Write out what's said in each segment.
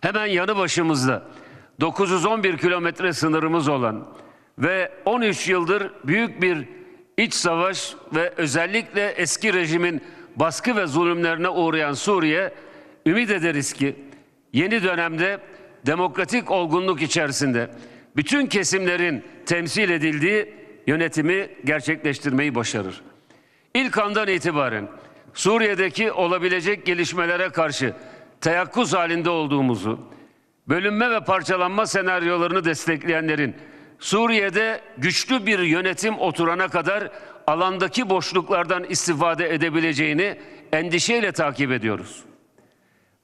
Hemen yanı başımızda 911 kilometre sınırımız olan ve 13 yıldır büyük bir iç savaş ve özellikle eski rejimin baskı ve zulümlerine uğrayan Suriye ümit ederiz ki yeni dönemde demokratik olgunluk içerisinde bütün kesimlerin temsil edildiği yönetimi gerçekleştirmeyi başarır. İlk andan itibaren Suriye'deki olabilecek gelişmelere karşı teyakkuz halinde olduğumuzu, bölünme ve parçalanma senaryolarını destekleyenlerin Suriye'de güçlü bir yönetim oturana kadar alandaki boşluklardan istifade edebileceğini endişeyle takip ediyoruz.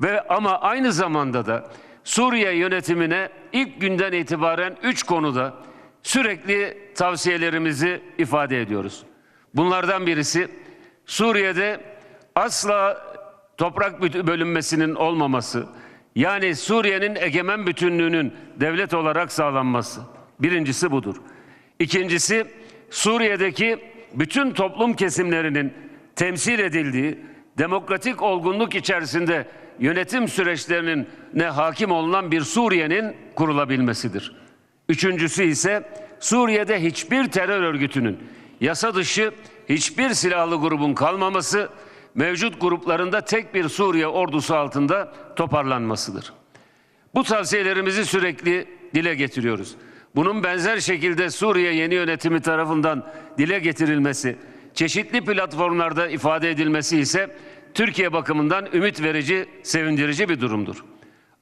Ve ama aynı zamanda da Suriye yönetimine ilk günden itibaren üç konuda sürekli tavsiyelerimizi ifade ediyoruz. Bunlardan birisi Suriye'de asla toprak bölünmesinin olmaması, yani Suriye'nin egemen bütünlüğünün devlet olarak sağlanması. Birincisi budur. İkincisi Suriye'deki bütün toplum kesimlerinin temsil edildiği demokratik olgunluk içerisinde yönetim süreçlerinin ne hakim olunan bir Suriye'nin kurulabilmesidir. Üçüncüsü ise Suriye'de hiçbir terör örgütünün yasa dışı hiçbir silahlı grubun kalmaması, mevcut gruplarında tek bir Suriye ordusu altında toparlanmasıdır. Bu tavsiyelerimizi sürekli dile getiriyoruz. Bunun benzer şekilde Suriye yeni yönetimi tarafından dile getirilmesi, çeşitli platformlarda ifade edilmesi ise Türkiye bakımından ümit verici, sevindirici bir durumdur.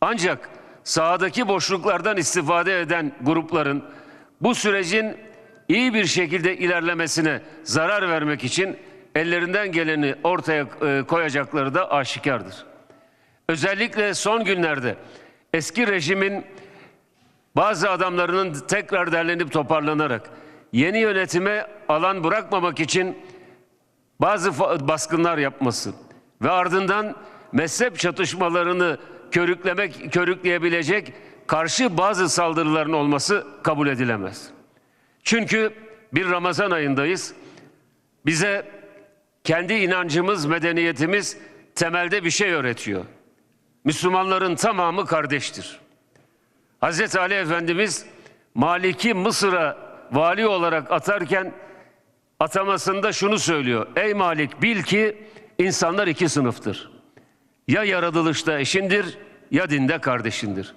Ancak sahadaki boşluklardan istifade eden grupların bu sürecin iyi bir şekilde ilerlemesine zarar vermek için ellerinden geleni ortaya e, koyacakları da aşikardır. Özellikle son günlerde eski rejimin bazı adamlarının tekrar derlenip toparlanarak yeni yönetime alan bırakmamak için bazı baskınlar yapması ve ardından mezhep çatışmalarını körüklemek körükleyebilecek karşı bazı saldırıların olması kabul edilemez. Çünkü bir Ramazan ayındayız. Bize kendi inancımız, medeniyetimiz temelde bir şey öğretiyor. Müslümanların tamamı kardeştir. Hazreti Ali Efendimiz Maliki Mısır'a vali olarak atarken atamasında şunu söylüyor. Ey Malik bil ki insanlar iki sınıftır. Ya yaratılışta eşindir ya dinde kardeşindir.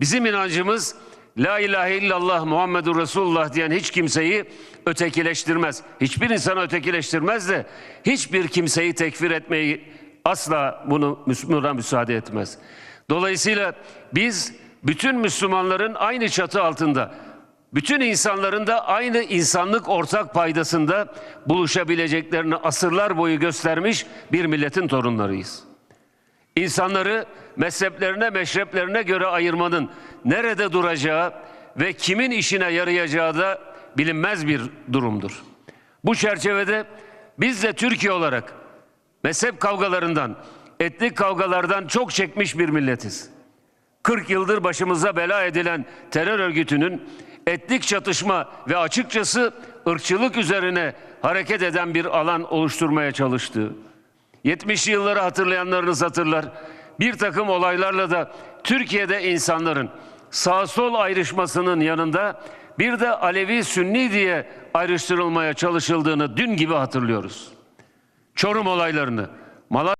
Bizim inancımız La ilahe illallah Muhammedur Resulullah diyen hiç kimseyi ötekileştirmez. Hiçbir insanı ötekileştirmez de hiçbir kimseyi tekfir etmeyi asla bunu buna müsaade etmez. Dolayısıyla biz bütün Müslümanların aynı çatı altında bütün insanların da aynı insanlık ortak paydasında buluşabileceklerini asırlar boyu göstermiş bir milletin torunlarıyız. İnsanları mezheplerine, meşreplerine göre ayırmanın nerede duracağı ve kimin işine yarayacağı da bilinmez bir durumdur. Bu çerçevede biz de Türkiye olarak mezhep kavgalarından, etnik kavgalardan çok çekmiş bir milletiz. 40 yıldır başımıza bela edilen terör örgütünün etnik çatışma ve açıkçası ırkçılık üzerine hareket eden bir alan oluşturmaya çalıştığı, 70'li yılları hatırlayanlarınız hatırlar. Bir takım olaylarla da Türkiye'de insanların sağ sol ayrışmasının yanında bir de Alevi Sünni diye ayrıştırılmaya çalışıldığını dün gibi hatırlıyoruz. Çorum olaylarını, Malatya